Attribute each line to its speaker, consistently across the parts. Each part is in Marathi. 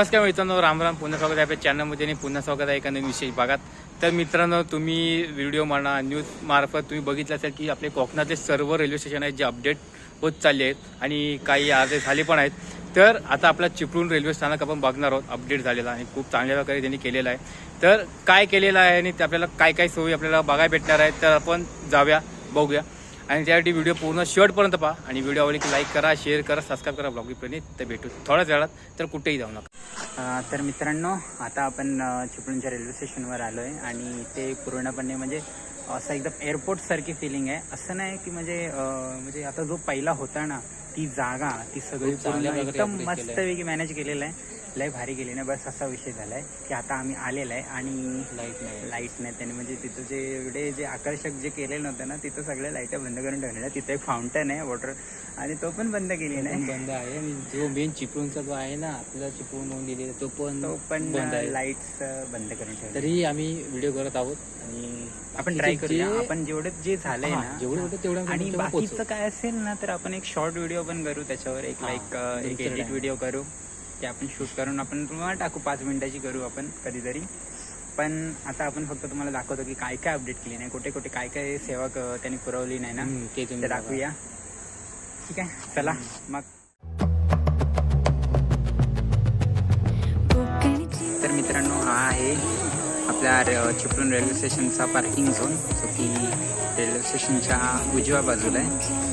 Speaker 1: नमस्कार मित्रांनो रामराम पुन्हा स्वागत आहे आपल्या चॅनलमध्ये आणि पुन्हा स्वागत आहे एका नवीन विशेष भागात. तर मित्रांनो तुम्ही व्हिडिओ म्हणा न्यूज मार्फत तुम्ही बघितलं असेल की आपले कोकणातले सर्व रेल्वे स्टेशन आहेत जे अपडेट होत चालले आहेत आणि काही अर्धे झाले पण आहेत. तर आता आपला चिपळूण रेल्वे स्थानक आपण बघणार आहोत अपडेट झालेला आणि खूप चांगल्या प्रकारे त्यांनी केलेला आहे. तर काय केलेलं आहे आणि ते आपल्याला काय काय सोयी आपल्याला बघायला भेटणार आहेत तर आपण जाऊया बघूया. आणि त्यासाठी व्हिडिओ पूर्ण शेवटपर्यंत पहा आणि व्हिडिओ आवडली की लाईक करा शेअर करा सबस्क्राईब करा ब्लॉगीपर्यंत तर भेटू थोड्याच वेळात तर कुठेही जाऊ नका.
Speaker 2: तर मित्रांनो आता आपण चिपळूणच्या रेल्वे स्टेशनवर आलो आहे आणि ते पूर्णपणे म्हणजे असं एकदम एअरपोर्ट सारखी फिलिंग आहे. असं नाही की म्हणजे म्हणजे आता जो पहिला होता ना ती जागा ती सगळी पूर्ण एकदम. मस्तपैकी मॅनेज केलेलं आहे. लय भारी केली नाही बस असा विषय झाला आहे की आता आम्ही आलेला आहे आणि
Speaker 1: लाइट नाही
Speaker 2: लाइट नाही त्याने म्हणजे तिथं जे एवढे जे आकर्षक जे केलेलं नव्हतं ना तिथं सगळ्या लाइट बंद करून ठेवलेल्या. तिथं एक फाउंटन आहे वॉटर आणि तो पण बंद केली नाही
Speaker 1: बंद आहे आणि जो मेन चिपळूणचा जो आहे ना आपल्याला चिपळूण म्हणून दिलेला तो पण
Speaker 2: तो पण लाईट्स बंद करून ठेवले
Speaker 1: तरी आम्ही व्हिडिओ करत आहोत आणि
Speaker 2: आपण ट्राय करूया आपण जेवढं जे झालंय ना
Speaker 1: जेवढं होतं तेवढं
Speaker 2: आणि बाकीचं. काय असेल ना तर आपण एक शॉर्ट व्हिडिओ पण करू त्याच्यावर एक लाईक एक एडिट. व्हिडिओ करू ते आपण शूट करून आपण तुम्हाला टाकू पाच मिनिटाची करू आपण कधीतरी. पण आता आपण फक्त तुम्हाला दाखवतो की काय काय अपडेट केली नाही कुठे कुठे काय काय सेवा त्यांनी पुरवली नाही ना.
Speaker 1: ते तुम्ही
Speaker 2: दाखवूया. ठीक आहे? चला मग. तर मित्रांनो हा आहे आपल्या चिपळूण रेल्वे स्टेशनचा पार्किंग झोन जो की रेल्वे स्टेशनच्या उजव्या बाजूला आहे.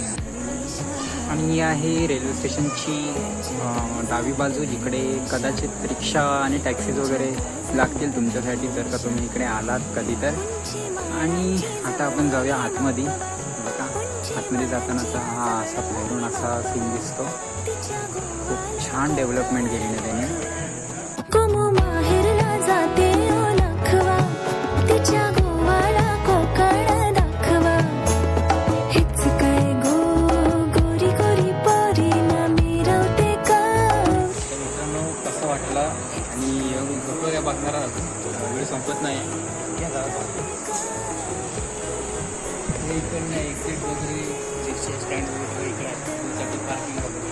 Speaker 2: आणि आहे रेल्वे स्टेशनची डावी बाजू जिकडे कदाचित रिक्षा आणि टॅक्सीज वगैरे लागतील तुमच्यासाठी जर का तुम्ही इकडे आलात कधी तर. आणि आता आपण जाऊया आतमध्ये. बघा आतमध्ये जातानाचा हा असा बाहेरून असा सीन दिसतो. खूप छान डेव्हलपमेंट केली आहे त्याने.
Speaker 1: वाटला आणि भरपूर काय बघणार आहोत वेळ संपत नाही. या जरा. हे इकडनं एक्झिट वगैरे रिक्षा स्टँड वगैरे इकडे आहे त्यासाठी पार्किंग वगैरे.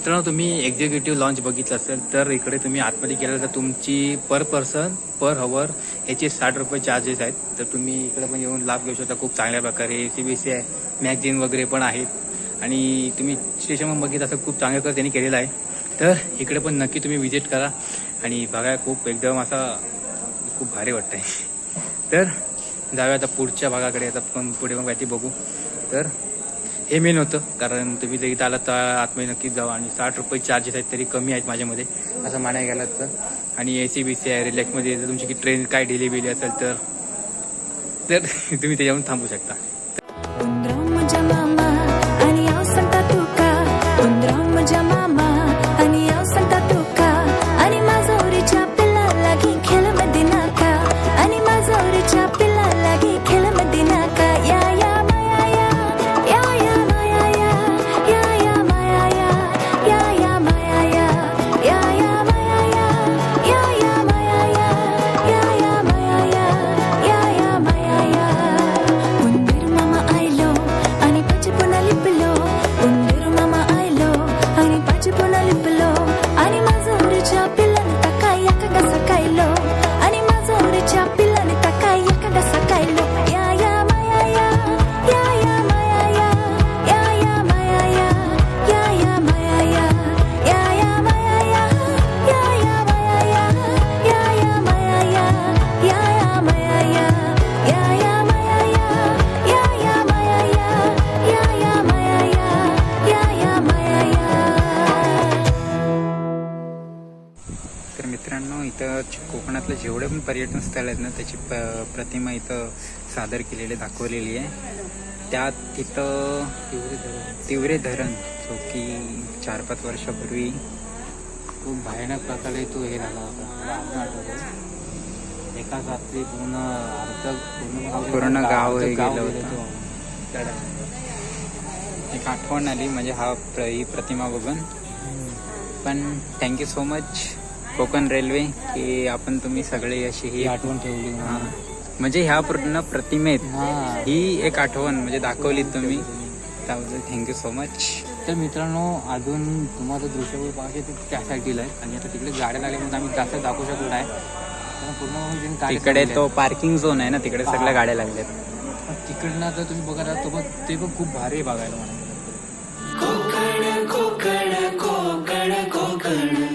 Speaker 1: मित्रांनो तुम्ही एक्झिक्युटिव्ह लॉन्च बघितलं असेल तर इकडे तुम्ही आतमध्ये गेलं तर तुमची पर पर्सन पर हवर याचे साठ रुपये चार्जेस आहेत. तर तुम्ही इकडे पण येऊन लाभ घेऊ शकता खूप चांगल्या प्रकारे. सी बी सी आहे मॅगझिन वगैरे पण आहेत. आणि तुम्ही स्टेशनवर बघितलं असं खूप चांगल्या प्रकारे त्यांनी केलेलं आहे. तर इकडे पण नक्की तुम्ही व्हिजिट करा. आणि बघा खूप एकदम असा खूप भारी वाटतंय. तर जाऊया आता पुढच्या भागाकडे. आता पण पुढे मग माहिती बघू. तर हे मेन होतं. कारण तुम्ही जर इथं आलात तर आतमध्ये नक्कीच जावा. आणि साठ रुपये चार्जेस आहेत तरी कमी आहेत माझ्यामध्ये असं म्हणायला गेलं तर. आणि ए सी बी सी आहे रिलॅक्समध्ये जर तुमची ट्रेन काय डिले बिले असेल तर तर तुम्ही त्याच्यावरून थांबू शकता.
Speaker 2: इथं च- कोकणातले जेवढे पण पर्यटन स्थळ आहेत ना त्याची प प्रतिमा इथं सादर केलेली दाखवलेली आहे. त्यात तिथं तिवरे धरण जो की चार पाच वर्षापूर्वी
Speaker 1: खूप भयानक प्रकारे तो हे झाला होता. एकाच रात्री पूर्ण अर्ध पूर्ण
Speaker 2: गाव हे गेलं होतं. एक आठवण आली म्हणजे हा प्र ही प्रतिमा बघून. पण thank you so much Konkan railway की आपण तुम्ही सगळे अशी
Speaker 1: ही
Speaker 2: ही
Speaker 1: आठवण ठेवली.
Speaker 2: म्हणजे ह्या पूर्ण प्रतिमेत
Speaker 1: हा.
Speaker 2: एक आठवण म्हणजे दाखवली तुम्ही. त्याबद्दल थँक्यू सो मच
Speaker 1: तर मित्रांनो अजून तुम्हाला दृश्य पाहिजे ते त्या साईडला आहे. आणि आता तिकडे गाड्या लागल्या म्हणून आम्ही जास्त दाखवू शकलो नाही. कारण पूर्ण म्हणजे
Speaker 2: तिकडे तो पार्किंग झोन आहे ना तिकडे. सगळ्या गाड्या लागल्यात.
Speaker 1: आहेत. तिकडनं जर तुम्ही बघत आहात तो पण ते पण खूप भारी आहे बघायला मला.
Speaker 3: गणपती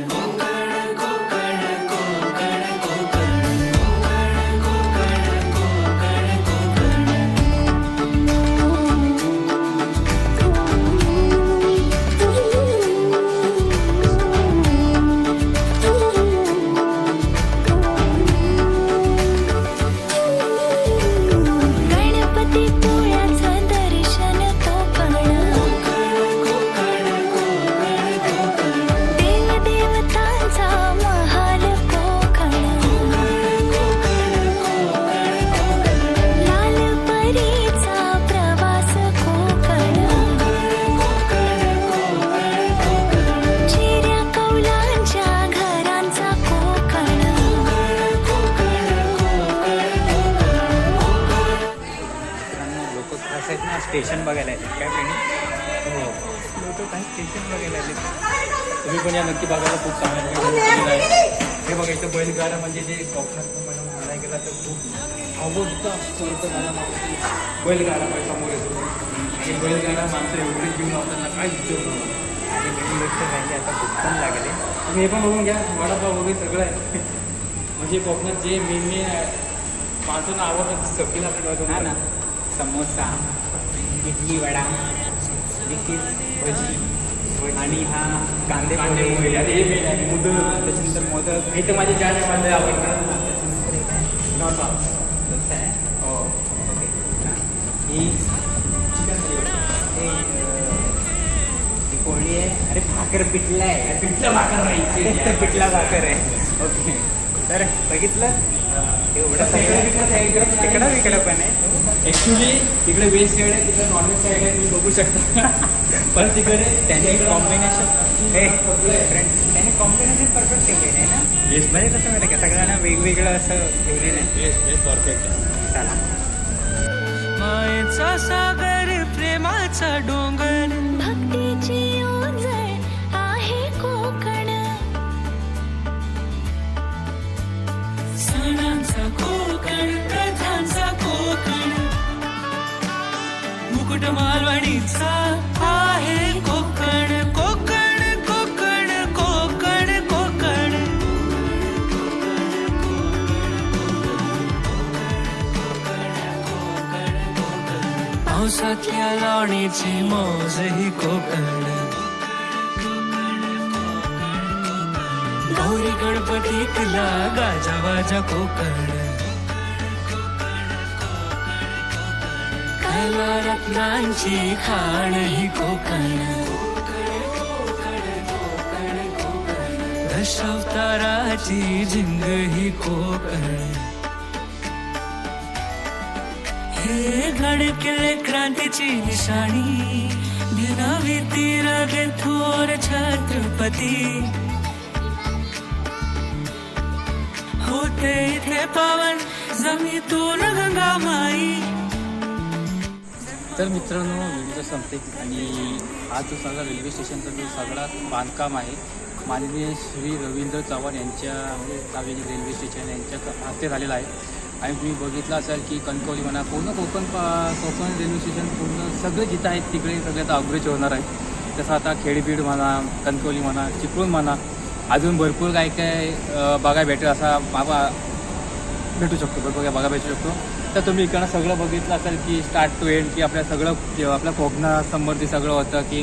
Speaker 2: काय स्टेशन बघायला
Speaker 1: तुम्ही पण या नक्की बघायला खूप आहे. हे बघा इथं बैलगाडा म्हणजे जे कोकणात मला म्हणायला गेला तर खूप आवडतं असतं. बैलगाडा पण समोर येतो. आणि बैलगाडा माणसं एवढे घेऊन लावताना काय विचारू.
Speaker 2: आणि मेन गोष्ट म्हणजे आता खूप पण लागले.
Speaker 1: तुम्ही हे पण बघून घ्या वडापाव वगैरे सगळं आहे. म्हणजे कोकणात जे मेन मेन माणसांना आवडतं
Speaker 2: हा ना. समोसा इडली वडा. दिस इज भजी आणि हा कांदे पोहे
Speaker 1: हे मुदल
Speaker 2: त्याच्यानंतर मोदक
Speaker 1: हे तर माझे चारमध्ये आवडतात. डोसा.
Speaker 2: आहे
Speaker 1: हो.
Speaker 2: ओके चिकन अं, पोळी आहे. अरे भाकर पिठला आहे.
Speaker 1: पिठलं भाकर राहायची.
Speaker 2: पिठला भाकर आहे. ओके तर बघितलं? एवढं
Speaker 1: तिकडे
Speaker 2: सगळं. तिकडं इकडं पण आहे
Speaker 1: ऍक्च्युली तिकडे व्हेज साईड आहे तिकडे नॉनव्हेज साईड आहे तुम्ही बघू शकता पण तिकडे
Speaker 2: त्याने कॉम्बिनेशन हे फ्रेंड त्याने कॉम्बिनेशन परफेक्ट ठेवलेलं आहे ना
Speaker 1: Yes.
Speaker 2: म्हणजे कसं माहिती आहे का सगळ्यांना वेगवेगळं असं ठेवलेलं आहे
Speaker 1: perfect आहे.
Speaker 2: चला
Speaker 4: मायेचा सागर प्रेमाचा डोंगर मालवणीचा आहे कोकण कोकण कोकण कोकण कोकण. पावसातल्या लावणीची मौज ही कोकण. गौरी गणपतीतला गाजा वाजा कोकण. कला रत्नांची खाण ही कोकण. दशावताराची झिंग ही कोकण. हे गडकिल्ले क्रांतीची निशाणी दिनावी तीर थोर छत्रपती. होते इथे पावन जमीतून गंगा माई
Speaker 1: तर मित्रांनो व्हिडिओ संपते आणि हा जो सगळा रेल्वे स्टेशनचा जो सगळा बांधकाम आहे माननीय श्री रवींद्र चव्हाण यांच्या म्हणजे रेल्वे स्टेशन यांच्या क- हस्ते झालेला आहे. आणि तुम्ही बघितलं असाल की कणकवली म्हणा पूर्ण कोकण पा- कोकण रेल्वे स्टेशन पूर्ण सगळे जिथं आहेत तिकडे सगळ्यात अग्रेज होणार आहे तसं आता खेडबीड म्हणा कणकवली म्हणा चिपळूण म्हणा अजून भरपूर काय काय अं, बघायला भेटेल असा बाबा भेटू शकतो भरपूर काय बघा भेटू शकतो. तर तुम्ही इकडनं सगळं बघितलं असेल की स्टार्ट टू एंड की आपल्या सगळं आपल्या कोकणासंबंधी सगळं होतं की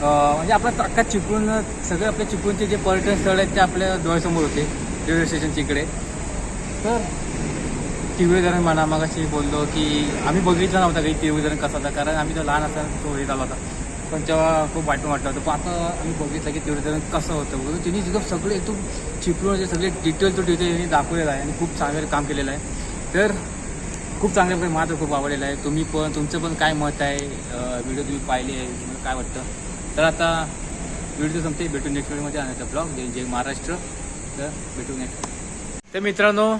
Speaker 1: म्हणजे आपलं अख्खा चिपळूण सगळे आपल्या चिपळूणचे जे पर्यटन स्थळ आहेत ते आपल्या डोळ्यासमोर होते रेल्वे स्टेशनच्या इकडे. तर टिव्ही धरण म्हणा मग अशी बोललो की आम्ही बघितलं नव्हता काही टिव्ही धरण कसा होता कारण आम्ही तो लहान असताना तो हे झाला होता. पण तेव्हा खूप वाटून वाटलं होतं. पण आता आम्ही बघितलं की टिव्ही धरण कसं होतं. म्हणजे बघून त्यांनी एकदम सगळे एकदम चिपळून सगळे डिटेल तो टिव्ही त्यांनी दाखवलेला आहे आणि खूप चांगलं काम केलेलं आहे. तर खूप चांगल्या प्रकारे म्हणजे मला तर खूप आवडलेलं आहे. तुम्ही पण तुमचं पण काय मत आहे? व्हिडिओ तुम्ही पाहिले आहे. तुम्हाला काय वाटतं? तर आता व्हिडिओ संपते. भेटू नेक्स्ट व्हिडिओमध्ये आणायचा ब्लॉग जय जय महाराष्ट्र. तर भेटू नेक्स्ट तर मित्रांनो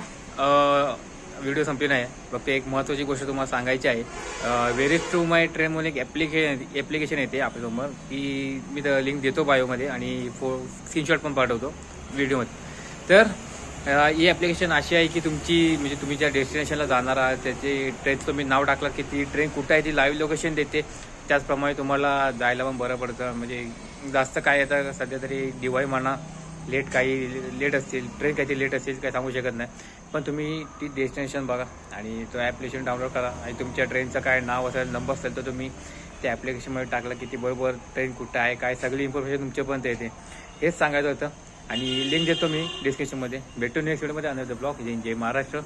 Speaker 1: व्हिडिओ संपली नाही. फक्त एक महत्त्वाची गोष्ट तुम्हाला सांगायची आहे. वेरीज टू माय ट्रेन म्हणून एक ॲप्लिके ॲप्लिकेशन येते आपल्यासमोर. की मी तर लिंक देतो बायोमध्ये आणि फो स्क्रीनशॉट पण पाठवतो व्हिडिओमध्ये तर ही ॲप्लिकेशन अशी आहे की तुमची म्हणजे तुम्ही ज्या डेस्टिनेशनला जाणार आहात त्याचे ट्रेनचं तुम्ही नाव टाकलं की ती ट्रेन कुठं आहे ती लाईव्ह लोकेशन देते. त्याचप्रमाणे तुम्हाला जायला पण बरं पडतं. म्हणजे जास्त काय येतं सध्या तरी दिवाळी म्हणा लेट काही लेट असतील ट्रेन काहीतरी लेट असतील काही सांगू शकत नाही. पण तुम्ही ती डेस्टिनेशन बघा आणि तो ॲप्लिकेशन डाउनलोड करा. आणि तुमच्या ट्रेनचं काय नाव असेल नंबर असेल तर तुम्ही त्या ॲप्लिकेशनमध्ये टाकलं की ती बरोबर ट्रेन कुठं आहे काय सगळी इन्फॉर्मेशन तुमच्यापर्यंत येते. हेच सांगायचं होतं. आणि लिंक देतो मी डिस्क्रिप्शनमध्ये भेटू नेक्स्ट व्हिडिओमध्ये अनदर ब्लॉग जय जय महाराष्ट्र.